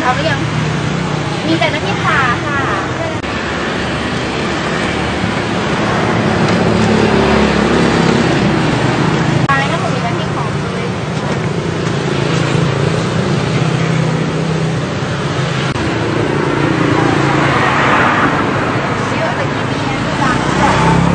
วน้ำพริกหอาหรือยัง มีแต่น้ำพริกขาค่ะ ตายแล้วผมมีน้ำพริกของเลยเชื่อแต่ที่นี่นะร้านก่อน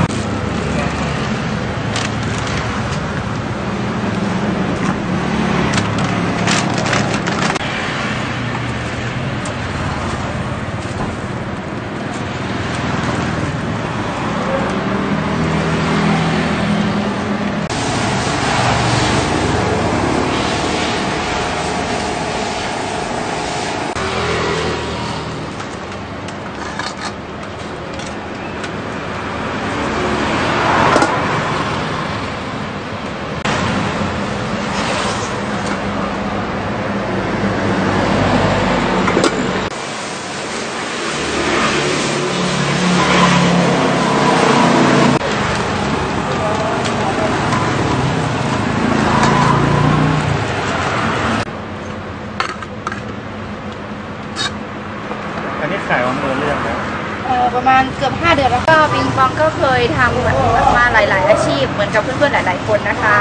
อันนี้ ขายวันเบอร์เรื่องแล้วเอ่อประมาณเกือบ5เดือนแล้วก็ปิงปองก็เคยทำมาหลาย ๆ อาชีพเหมือนกับเพื่อนๆหลาย ๆ คนนะคะ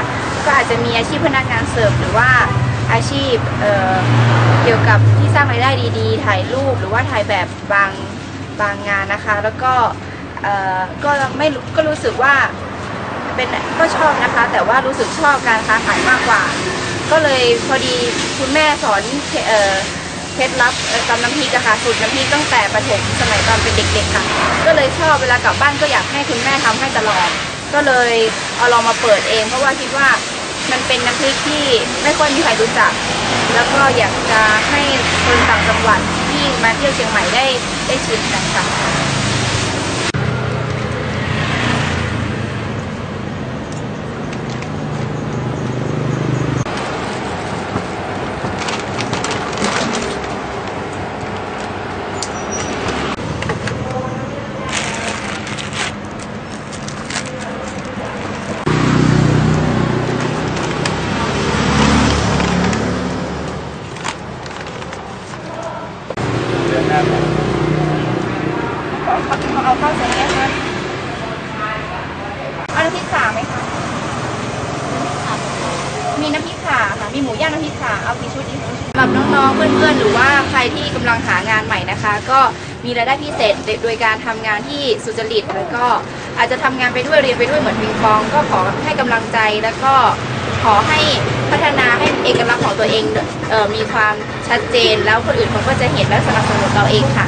ก็อาจจะมีอาชีพพนักงานเสิร์ฟหรือว่าอาชีพเอ่อเกี่ยวกับที่สร้างรายได้ดีๆ ถ่ายรูปหรือว่าถ่ายแบบบางบางงานนะคะ แล้วก็เอ่อก็ไม่รู้ก็รู้สึกว่าเป็นก็ชอบนะคะ แต่ว่ารู้สึกชอบการค้าขายมากกว่า ก็เลยพอดีคุณแม่สอนเอ่อ เคล็ดลับตำน้ำพริกอะค่ะสูตรน้ำพริกตั้งแต่ประถมสมัยตอนเป็นเด็กๆค่ะ ก็เลยชอบเวลากลับบ้านก็อยากให้คุณแม่ทำให้ตลอด ก็เลยเอาลองมาเปิดเอง เพราะว่าคิดว่ามันเป็นน้ำพริกที่ไม่ค่อยมีใครรู้จัก แล้วก็อยากจะให้คนต่างจังหวัดที่มาเที่ยวเชียงใหม่ได้ได้ชิมกันค่ะ เดือนหน้าผม ขอขอขอเอาข้าวเสร็จไหมคะเอาน้ำพริกขาไหมคะ มีน้ำพริกขาค่ะ มีหมูย่างน้ำพริกขาเอากี่ชุดดีคะสำหรับน้องๆ เพื่อนๆ หรือว่าใครที่กำลังหางานใหม่นะคะ ก็มีรายได้พิเศษโดยการทำงานที่สุจริตแล้วก็อาจจะทำงานไปด้วยเรียนไปด้วยเหมือนปิงปอง ก็ขอให้กำลังใจแล้วก็ขอให้พัฒนาให้เอกลักษณ์ของตัวเองเอ่อมีความชัดเจนแล้วคนอื่นเขาก็จะเห็นและสนับสนุนเราเองค่ะ